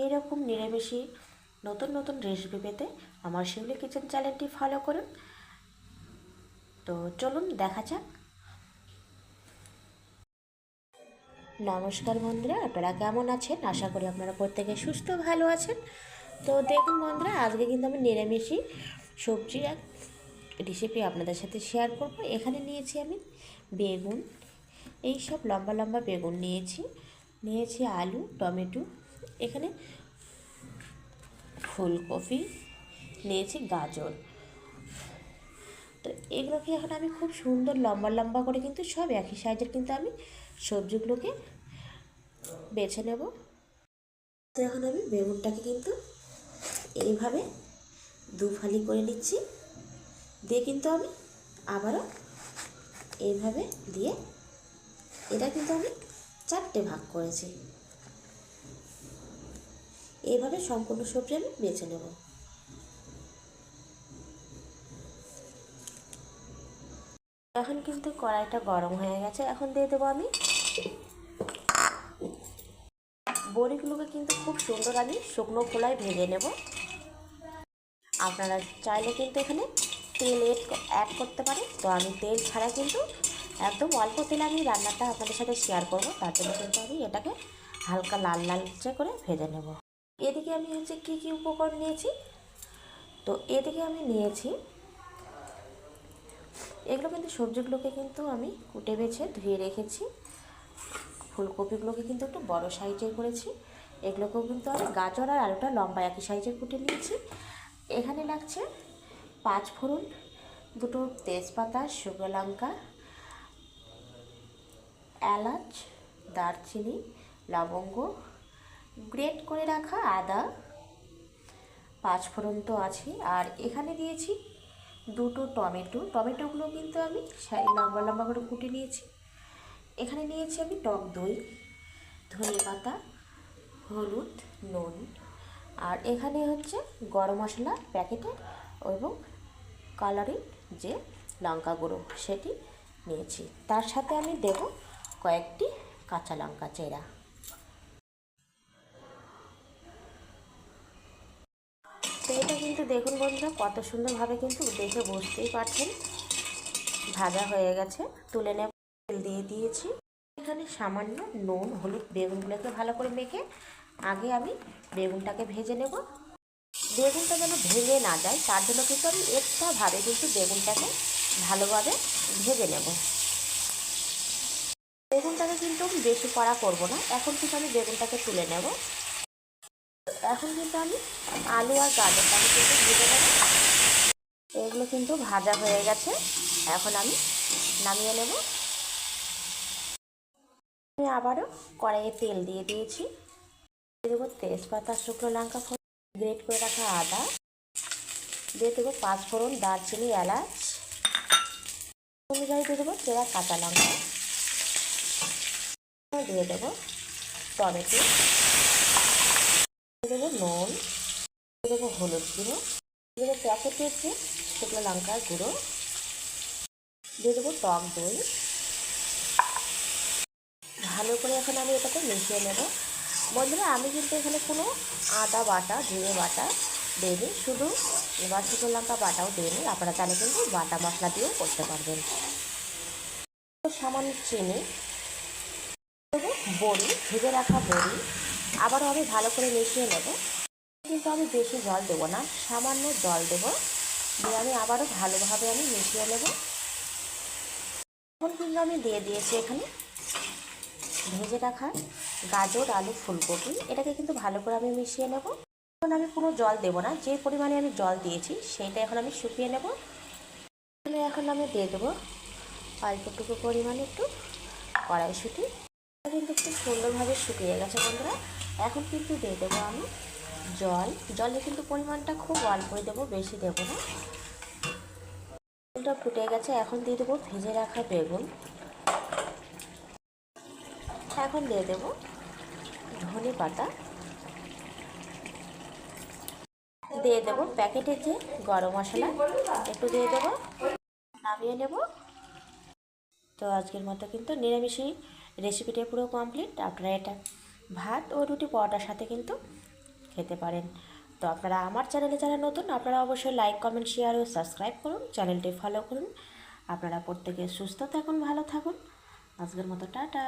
এইরকম নিরামিষি নতুন নতুন রেসিপি পেতে আমার শিউলি কিচেন চ্যানেলটি ফলো করুন। তো চলুন দেখা যাক। নমস্কার বন্ধুরা, আপনারা কেমন আছেন? আশা করি আপনারা প্রত্যেকে সুস্থ, ভালো আছেন। তো দেখুন বন্ধুরা, আজকে কিন্তু আমি নিরামিষই সবজি এক রেসিপি আপনাদের সাথে শেয়ার করব। এখানে নিয়েছি আমি বেগুন। এই সব লম্বা লম্বা বেগুন নিয়েছি। নিয়েছি আলু, টমেটো এখানে ফুলকপি, নিয়েছি গাজর। তো এগুলোকে এখন আমি খুব সুন্দর লম্বা লম্বা করে কিন্তু সব একই সাইজের কিন্তু আমি সবজিগুলোকে বেছে নেব। তো এখন আমি বেগুনটাকে কিন্তু এইভাবে দু ফালি করে নিচ্ছি। দিয়ে কিন্তু আমি আবারও এইভাবে দিয়ে এটা কিন্তু আমি চারটে ভাগ করেছি। এইভাবে সম্পূর্ণ সবজি আমি বেছে নেব। এখন কিন্তু কড়াইটা গরম হয়ে গেছে। এখন দিয়ে দেবো আমি বড়িগুলোকে কিন্তু খুব সুন্দর আমি শুকনো খোলায় ভেজে নেব। আপনারা চাইলে কিন্তু এখানে তেল অ্যাড করতে পারেন। তো আমি তেল ছাড়া কিন্তু একদম অল্প তেলে আমি রান্নাটা আপনাদের সাথে শেয়ার করব। তার জন্য কিন্তু আমি এটাকে হালকা লাল লালচে করে ভেজে নেব। এদিকে আমি হচ্ছে কী কী উপকরণ নিয়েছি? তো এদিকে আমি নিয়েছি, এগুলো কিন্তু সবজিগুলোকে কিন্তু আমি কুটে বেছে ধুয়ে রেখেছি। ফুলকপিগুলোকে কিন্তু একটু বড় সাইজের করেছি। এগুলোকেও কিন্তু আমি গাজর আর আলুটা লম্বা একই সাইজের কুটে নিয়েছি। এখানে লাগছে পাঁচ ফোড়ন, দুটো তেজপাতা, শুকনো লঙ্কা, এলাচ, দারচিনি, লবঙ্গ গ্রেট করে রাখা আদা। পাঁচ ফোড়ন তো আছে। আর এখানে দিয়েছি দুটো টমেটো। টমেটোগুলো কিন্তু আমি লম্বা লম্বা করে কুটে নিয়েছি। এখানে নিয়েছি আমি টক দই, ধনে পাতা, হলুদ, নুন। আর এখানে হচ্ছে গরম মশলা প্যাকেটের এবং কালারিং যে লঙ্কা গুঁড়ো সেটি নিয়েছি। তার সাথে আমি দেব কয়েকটি কাঁচা লঙ্কা চেরা। এটা কিন্তু দেখুন বন্ধুরা, কত সুন্দরভাবে কিন্তু দেখে বসতেই পারছেন। ভাজা হয়ে গেছে, তুলে নেব, তেল দিয়ে দিয়েছি। এখানে সামান্য নুন, হলুদ, বেগুনগুলোকে ভালো করে মেখে আগে আমি বেগুনটাকে ভেজে নেব। বেগুনটা যেন ভেঙে না যায়, তার জন্য কিন্তু আমি এক্সট্রাভাবে কিন্তু বেগুনটাকে ভালোভাবে ভেজে নেব। বেগুনটাকে কিন্তু বেশি কড়া করব না, এখন কিন্তু আমি বেগুনটাকে তুলে নেব। এখন কিন্তু আমি আলু আর গাজরটাকে কিন্তু ভেজে নেব এগুলো কিন্তু ভাজা হয়ে গেছে। এখন আমি নামিয়ে নেব। আমি আবারও কড়াইয়ে তেল দিয়ে দিয়েছি। দিয়ে দেবো তেজপাতা, শুকনো লঙ্কা গ্রেট করে রাখা আদা। দিয়ে দেবো পাঁচফোড়ন দারচিনি, এলাচ। অনুযায়ী দিয়ে দেবো চেরা কাঁচা লঙ্কা। দিয়ে দেবো টমেটো। দেবো নুন, দিয়ে দেবো হলুদ গুঁড়ো, দিয়ে দেবো প্যাকেটের যে শুকনো লঙ্কার গুঁড়ো, দিয়ে দেবো টক দই। ভালো করে এখন আমি এটাকে মিশিয়ে নেব। বন্ধুরা, আমি কিন্তু এখানে কোনো আদা বাটা ধুয়ে বাটা দিইনি, শুধু এবার শুকনো লঙ্কা বাটাও দিইনি। আপনারা তাহলে কিন্তু বাটা মশলা দিয়েও করতে পারবেন। সামান্য চিনি, দেবো বড়ি, ভেজে রাখা বড়ি আবারও আমি ভালো করে মিশিয়ে নেব। কিন্তু আমি বেশি জল দেবো না, সামান্য জল দেবো। দিয়ে আমি আবারও ভালোভাবে আমি মিশিয়ে নেব। এখন কিন্তু আমি দিয়ে দিয়েছি এখানে ভেজে রাখা গাজর, আলু, ফুলকপি। এটাকে কিন্তু ভালো করে আমি মিশিয়ে নেব। এখন আমি কোনো জল দেবো না, যে পরিমাণে আমি জল দিয়েছি সেইটা এখন আমি শুকিয়ে নেব। এখন আমি দিয়ে দেবো অল্পটুকু পরিমাণে একটু কড়াইশুঁটি। কিন্তু খুব সুন্দরভাবে শুকিয়ে গেছে বন্ধুরা। এখন কিন্তু দিয়ে দেবো আমি জল। জলে কিন্তু পরিমাণটা খুব অল্পই দেবো, বেশি দেবো না। জলটা ফুটে গেছে, এখন দিয়ে দেবো ভেজে রাখা বেগুন। এখন দিয়ে দেবো ধনে পাতা। দিয়ে দেবো প্যাকেটের যে গরম মশলা, একটু দিয়ে দেবো। নামিয়ে নেব। তো আজকের মতো কিন্তু নিরামিষই রেসিপিটা পুরো কমপ্লিট আপনারা এটা ভাত ও রুটি পরোটার সাথে কিন্তু খেতে পারেন। তো আপনারা আমার চ্যানেলে যারা নতুন, আপনারা অবশ্যই লাইক কমেন্ট শেয়ার ও সাবস্ক্রাইব করুন, চ্যানেলটি ফলো করুন। আপনারা প্রত্যেকে সুস্থ থাকুন, ভালো থাকুন। আজকের মতো টাটা।